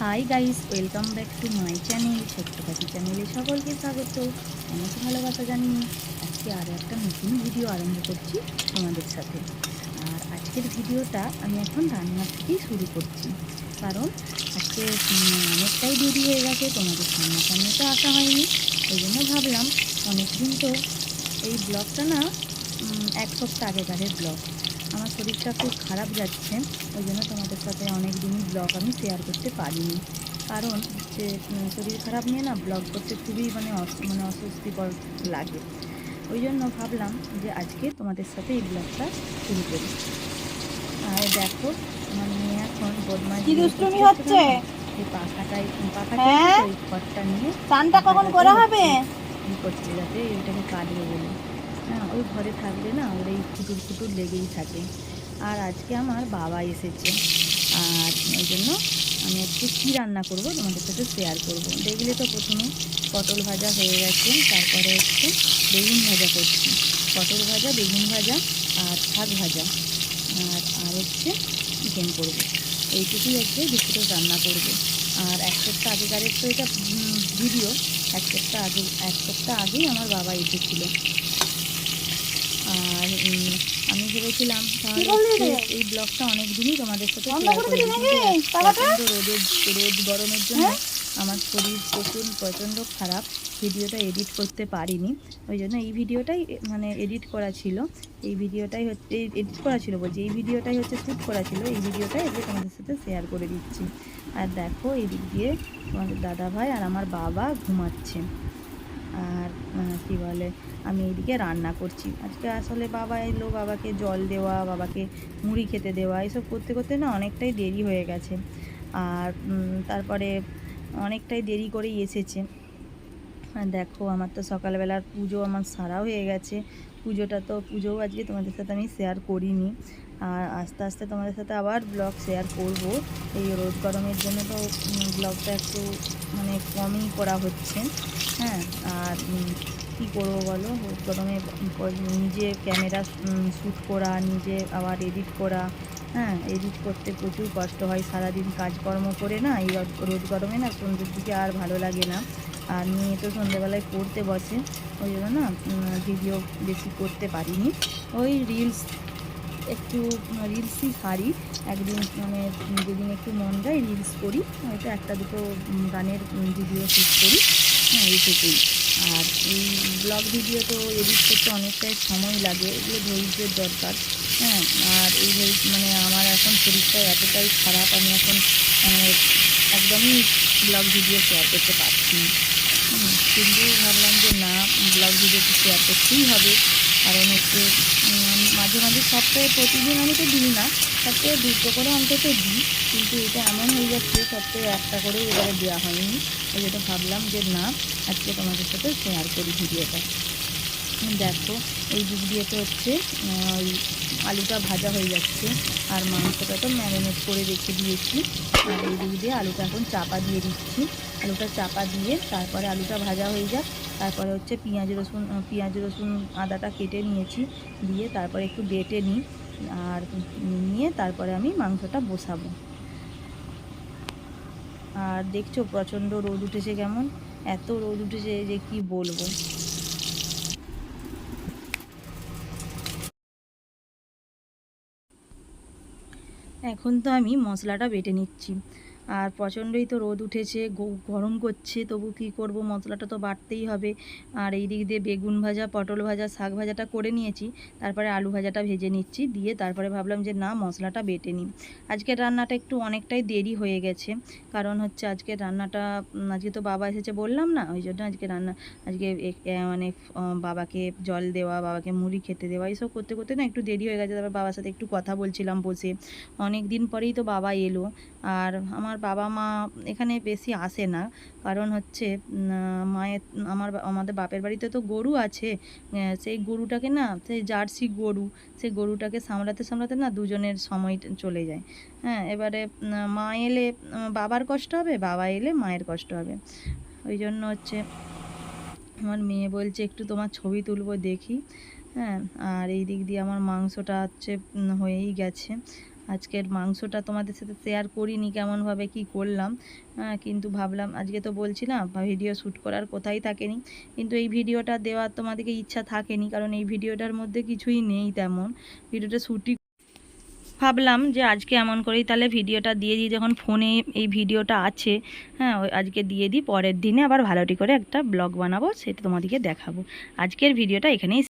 Hi guys welcome back to my channel ছোট্ট পাখি চ্যানেলে সকলকে স্বাগত। অনেক ভালোবাসা জানিয়ে আজকে আরও একটা নতুন ভিডিও আরম্ভ করছি তোমাদের সাথে। আর আজকের ভিডিওটা আমি এখন রান্না থেকেই শুরু করছি। কারণ আজকে অনেকটাই দেরি হয়ে গেছে, তোমাদের সামনাসামনি তো আসা হয়নি। ওই জন্য ভাবলাম অনেকদিন তো এই ব্লগটা না এক সপ্তাহ আগেকারের ব্লগ আমার শরীরটা খুব খারাপ যাচ্ছে ওই জন্য তোমাদের সাথে অনেক দিনই ব্লগ আমি শেয়ার করতে পারিনি। কারণ উম, শরীর খারাপ নিয়ে না ব্লগ করতে খুবই মানে মানে অস্বস্তিকর লাগে। ওই জন্য ভাবলাম যে আজকে তোমাদের সাথে এই ব্লগটা শুরু করি। আর দেখো আমার মেয়ে এখন কি দুষ্টুমি হচ্ছে? এই পাখাটাই পাখাটা হ্যাঁ? ওই খড়টা নিয়ে চানটা কখন করা হবে? ই করছে যাতে হ্যাঁ ওই ঘরে থাকলে না ওর এই ফুটুর ফুটুর লেগেই থাকে। আর আজকে আমার বাবা এসেছে। আর ওই জন্য আমি আজকে কী রান্না করব তোমাদের সাথে শেয়ার করব। দেখলে তো প্রথমে পটল ভাজা হয়ে গেছে, তারপরে হচ্ছে বেগুন ভাজা করছি। পটল ভাজা, বেগুন ভাজা আর শাক ভাজা। আর আর হচ্ছে চিকেন করব। এইটুকুই আজকে দুপুরে রান্না করব। আর এক সপ্তাহ আগেকারের তো এটা ভিডিও এক সপ্তাহ আগে, এক সপ্তাহ আগেই আমার বাবা এসেছিল। আর আমি ভেবেছিলাম তাহলে? এই ব্লগটা অনেক দিনই তোমাদের সাথে শেয়ার করে? প্রচণ্ড রোদের রোদ গরমের জন্য হ্যাঁ? আমার শরীর প্রচুর প্রচণ্ড খারাপ। ভিডিওটা এডিট করতে পারিনি। ওই জন্য এই ভিডিওটাই মানে এডিট করা ছিল। এই ভিডিওটাই হচ্ছে এডিট করা ছিল বলছি এই ভিডিওটাই হচ্ছে শ্যুট করা ছিল। এই ভিডিওটাই আজকে তোমাদের সাথে শেয়ার করে দিচ্ছি। আর দেখো এই দিক দিয়ে তোমাদের দাদা ভাই আর আমার বাবা ঘুমাচ্ছে। কি বলে, আমি এইদিকে রান্না করছি। আজকে আসলে বাবা এলো, বাবাকে জল দেওয়া, বাবাকে মুড়ি খেতে দেওয়া, এসব করতে করতে না অনেকটাই দেরি হয়ে গেছে। আর তারপরে অনেকটাই দেরি করেই এসেছে। দেখো, আমার তো সকালবেলার পুজো আমার সারা হয়ে গেছে। পুজোটা তো, পুজোও আজকে তোমাদের সাথে আমি শেয়ার করিনি। আর আস্তে আস্তে তোমাদের সাথে আবার ব্লগ শেয়ার করব। এই রোদ গরমের জন্য তো ব্লগটা একটু মানে কমই করা হচ্ছে। হ্যাঁ আর কী করব বলো? গরমে নিজে ক্যামেরা শ্যুট করা, নিজে আবার এডিট করা। হ্যাঁ এডিট করতে প্রচুর কষ্ট হয়। সারাদিন কাজকর্ম করে না, এই রোদ গরমে না সন্ধ্যের দিকে আর ভালো লাগে না। আর মেয়ে তো সন্ধ্যেবেলায় পড়তে বসে। ওই জন্য না ভিডিও বেশি করতে পারিনি। ওই রিলস একটু রিলসই সারি একদিন মানে যেদিন একটু মন যায় রিলস করি। হয়তো একটা দুটো গানের ভিডিও শ্যুট করি। হ্যাঁ এইটুকুই আর এই ব্লগ ভিডিও তো এডিট করতে অনেকটাই সময় লাগে, এগুলো ধৈর্যের দরকার হ্যাঁ আর এই মানে আমার এখন শরীরটা এতটাই খারাপ, আমি এখন মানে একদমই ব্লগ ভিডিও শেয়ার করতে পারছি। কিন্তু ভাবলাম যে না ব্লগ ভিডিওটি শেয়ার করতেই হবে কারণ হচ্ছে মাঝে মাঝে সপ্তাহে প্রতিদিন আমি তো দিই না, সপ্তাহে দুটো করে অন্তত দিই, কিন্তু এটা এমন হয়ে যাচ্ছে, সপ্তাহে একটা করে এবারে দেওয়া হয়নি। ওই জন্য ভাবলাম যে না, আজকে তোমাদের সাথে শেয়ার করি ভিডিওটা। দেখো, এই দিক দিয়ে তো হচ্ছে ওই আলুটা ভাজা হয়ে যাচ্ছে, আর মাংসটা তো ম্যারিনেট করে রেখে দিয়েছি। আর এই দিক দিয়ে আলুটা এখন চাপা দিয়ে দিচ্ছি। আলুটা চাপা দিয়ে তারপরে আলুটা ভাজা হয়ে যাক। তারপরে হচ্ছে পেঁয়াজ রসুন পেঁয়াজ রসুন আদাটা কেটে নিয়েছি, দিয়ে তারপরে একটু বেটে নিই, আর নিয়ে তারপরে আমি মাংসটা বসাবো। আর দেখছ, প্রচণ্ড রোদ উঠেছে কেমন? এত রোদ উঠেছে যে কি বলব? এখন তো আমি মশলাটা বেটে নিচ্ছি। আর প্রচণ্ডই তো রোদ উঠেছে গরম করছে, তবু কি করব? মশলাটা তো বাড়তেই হবে। আর এই দিক দিয়ে বেগুন ভাজা, পটল ভাজা, শাক ভাজাটা করে নিয়েছি, তারপরে আলু ভাজাটা ভেজে নিচ্ছি, দিয়ে তারপরে ভাবলাম যে না, মশলাটা বেটে নিই। আজকের রান্নাটা একটু অনেকটাই দেরি হয়ে গেছে, কারণ হচ্ছে আজকের রান্নাটা আজকে তো বাবা এসেছে বললাম না, ওই জন্য আজকে রান্না, আজকে মানে বাবাকে জল দেওয়া, বাবাকে মুড়ি খেতে দেওয়া, এইসব করতে করতে না একটু দেরি হয়ে গেছে, তারপর বাবার সাথে একটু কথা বলছিলাম বসে। অনেক দিন পরেই তো বাবা এলো, আর আমার বাবা মা এখানে বেশি আসে না। কারণ হচ্ছে মায়ের, আমার আমাদের বাপের বাড়িতে তো গরু আছে। সেই গরুটাকে না, সেই জার্সি গরু, সেই গরুটাকে সামলাতে সামলাতে না দুজনের সময় চলে যায়। হ্যাঁ এবারে মা এলে বাবার কষ্ট হবে, বাবা এলে মায়ের কষ্ট হবে। ওই জন্য হচ্ছে, আমার মেয়ে বলছে, একটু তোমার ছবি তুলবো দেখি। হ্যাঁ আর এই দিক দিয়ে আমার মাংসটা হচ্ছে হয়েই গেছে। আজকের মাংসটা তোমাদের সাথে শেয়ার করিনি কেমনভাবে কি করলাম। কিন্তু ভাবলাম, আজকে তো বলছিলাম ভিডিও শ্যুট করার কোথায় থাকেনি। কিন্তু এই ভিডিওটা দেওয়ার তোমাদেরকে ইচ্ছা থাকেনি, কারণ এই ভিডিওটার মধ্যে কিছুই নেই তেমন। ভিডিওটা শ্যুটই ভাবলাম যে আজকে এমন করেই তাহলে ভিডিওটা দিয়ে দিই, যখন ফোনে এই ভিডিওটা আছে হ্যাঁ আজকে দিয়ে দিই, পরের দিনে আবার ভালোটি করে একটা ব্লগ বানাবো, সেটা তোমাদেরকে দেখাবো। আজকের ভিডিওটা এখানেই